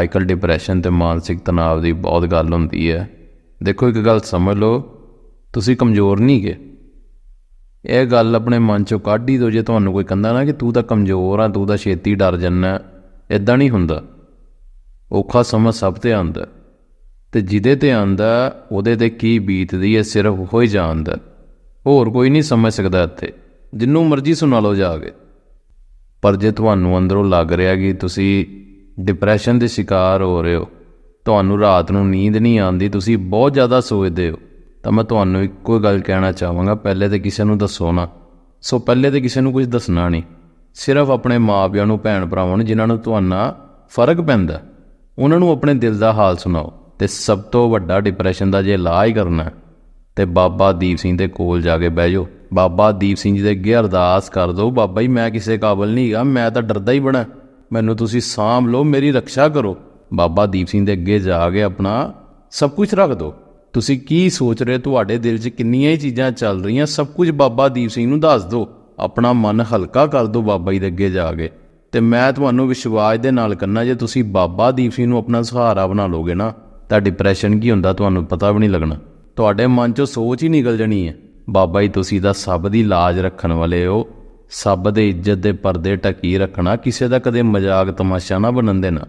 ਅੱਜਕੱਲ ਡਿਪਰੈਸ਼ਨ ਤੇ ਮਾਨਸਿਕ ਤਣਾਅ ਦੀ ਬਹੁਤ ਗੱਲ ਹੁੰਦੀ ਹੈ। ਦੇਖੋ, ਇੱਕ ਗੱਲ ਸਮਝ ਲਓ, ਤੁਸੀਂ ਕਮਜ਼ੋਰ ਨਹੀਂ ਗੇ ਇਹ ਗੱਲ ਆਪਣੇ ਮਨ ਚੋਂ ਕੱਢ ਹੀ ਦਿਓ, ਜੇ ਤੁਹਾਨੂੰ ਕੋਈ ਕਹਿੰਦਾ ਨਾ ਕਿ ਤੂੰ ਤਾਂ ਕਮਜ਼ੋਰ ਆ, ਤੂੰ ਤਾਂ ਛੇਤੀ ਡਰ ਜੰਨਾ ਇਦਾਂ ਨਹੀਂ ਹੁੰਦਾ। ਔਖਾ ਸਮਾਂ ਸਭ ਤੇ ਆਉਂਦਾ ਤੇ ਜਿਹਦੇ ਤੇ ਆਉਂਦਾ, ਉਹਦੇ ਤੇ ਕੀ ਬੀਤਦੀ ਹੈ, ਸਿਰਫ ਉਹ ਹੀ ਜਾਣਦਾ ਹੋਰ ਕੋਈ ਨਹੀਂ ਸਮਝ ਸਕਦਾ ਇੱਥੇ, ਜਿੰਨੂੰ ਮਰਜ਼ੀ ਸੁਣਾ ਲਓ ਜਾ ਕੇ। ਪਰ ਜੇ ਤੁਹਾਨੂੰ ਅੰਦਰੋਂ ਲੱਗ ਰਿਹਾ ਕਿ ਤੁਸੀਂ ਡਿਪਰੈਸ਼ਨ ਦੇ ਸ਼ਿਕਾਰ ਹੋ ਰਹੇ ਹੋ। ਤੁਹਾਨੂੰ ਰਾਤ ਨੂੰ ਨੀਂਦ ਨਹੀਂ ਆਉਂਦੀ ਤੁਸੀਂ ਬਹੁਤ ਜ਼ਿਆਦਾ ਸੋਚਦੇ ਹੋ। ਤਾਂ ਮੈਂ ਤੁਹਾਨੂੰ ਇੱਕੋ ਗੱਲ ਕਹਿਣਾ ਚਾਹਾਂਗਾ ਪਹਿਲੇ ਤੇ ਕਿਸੇ ਨੂੰ ਦੱਸੋ ਨਾ। ਸੋ ਪਹਿਲੇ ਤੇ ਕਿਸੇ ਨੂੰ ਕੁਝ ਦੱਸਣਾ ਨਹੀਂ। ਸਿਰਫ ਆਪਣੇ ਮਾਪਿਆਂ ਨੂੰ ਭੈਣ ਭਰਾਵਾਂ ਨੂੰ ਜਿਨ੍ਹਾਂ ਨੂੰ ਤੁਹਾਨਾ ਫ਼ਰਕ ਪੈਂਦਾ। ਉਹਨਾਂ ਨੂੰ ਆਪਣੇ ਦਿਲ ਦਾ ਹਾਲ ਸੁਣਾਓ। ਤੇ ਸਭ ਤੋਂ ਵੱਡਾ ਡਿਪਰੈਸ਼ਨ ਦਾ ਜੇ ਇਲਾਜ ਕਰਨਾ ਹੈ, ਤੇ ਬਾਬਾ ਦੀਪ ਸਿੰਘ ਦੇ ਕੋਲ ਜਾ ਕੇ ਬਹਿ ਜਾਓ। ਬਾਬਾ ਦੀਪ ਸਿੰਘ ਜੀ ਦੇ ਅੱਗੇ ਅਰਦਾਸ ਕਰ ਦਿਓ ਬਾਬਾ ਜੀ ਮੈਂ ਕਿਸੇ ਕਾਬਲ ਨਹੀਂ ਹੈਗਾ ਮੈਂ ਤਾਂ ਡਰਦਾ ਹੀ ਬਣਾ ਮੈਨੂੰ ਤੁਸੀਂ ਸਾਂਭ ਲਓ, ਮੇਰੀ ਰੱਖਿਆ ਕਰੋ। ਬਾਬਾ ਦੀਪ ਸਿੰਘ ਦੇ ਅੱਗੇ ਜਾ ਕੇ ਆਪਣਾ ਸਭ ਕੁਝ ਰੱਖ ਦਿਓ। ਤੁਸੀਂ ਕੀ ਸੋਚ ਰਹੇ ਤੁਹਾਡੇ ਦਿਲ 'ਚ ਕਿੰਨੀਆਂ ਹੀ ਚੀਜ਼ਾਂ ਚੱਲ ਰਹੀਆਂ, ਸਭ ਕੁਝ ਬਾਬਾ ਦੀਪ ਸਿੰਘ ਨੂੰ ਦੱਸ ਦਿਓ। ਆਪਣਾ ਮਨ ਹਲਕਾ ਕਰ ਦਿਓ ਬਾਬਾ ਜੀ ਦੇ ਅੱਗੇ ਜਾ ਕੇ। ਤੇ ਮੈਂ ਤੁਹਾਨੂੰ ਵਿਸ਼ਵਾਸ ਦੇ ਨਾਲ ਕਰਨਾ ਜੇ ਤੁਸੀਂ ਬਾਬਾ ਦੀਪ ਸਿੰਘ ਨੂੰ ਆਪਣਾ ਸਹਾਰਾ ਬਣਾ ਲੋਗੇ ਨਾ, ਤਾਂ ਡਿਪਰੈਸ਼ਨ ਕੀ ਹੁੰਦਾ ਤੁਹਾਨੂੰ ਪਤਾ ਵੀ ਨਹੀਂ ਲੱਗਣਾ। ਤੁਹਾਡੇ ਮਨ 'ਚੋਂ ਸੋਚ ਹੀ ਨਿਕਲ ਜਣੀ ਹੈ। ਬਾਬਾ ਜੀ, ਤੁਸੀਂ ਦਾ ਸਭ ਦੀ ਲਾਜ ਰੱਖਣ ਵਾਲੇ ਹੋ। ਸਭ ਦੇ ਇੱਜ਼ਤ ਦੇ ਪਰਦੇ ਟਕੀ ਰੱਖਣਾ, ਕਿਸੇ ਦਾ ਕਦੇ ਮਜ਼ਾਕ ਤਮਾਸ਼ਾ ਨਾ ਬਣਨ ਦੇਣਾ।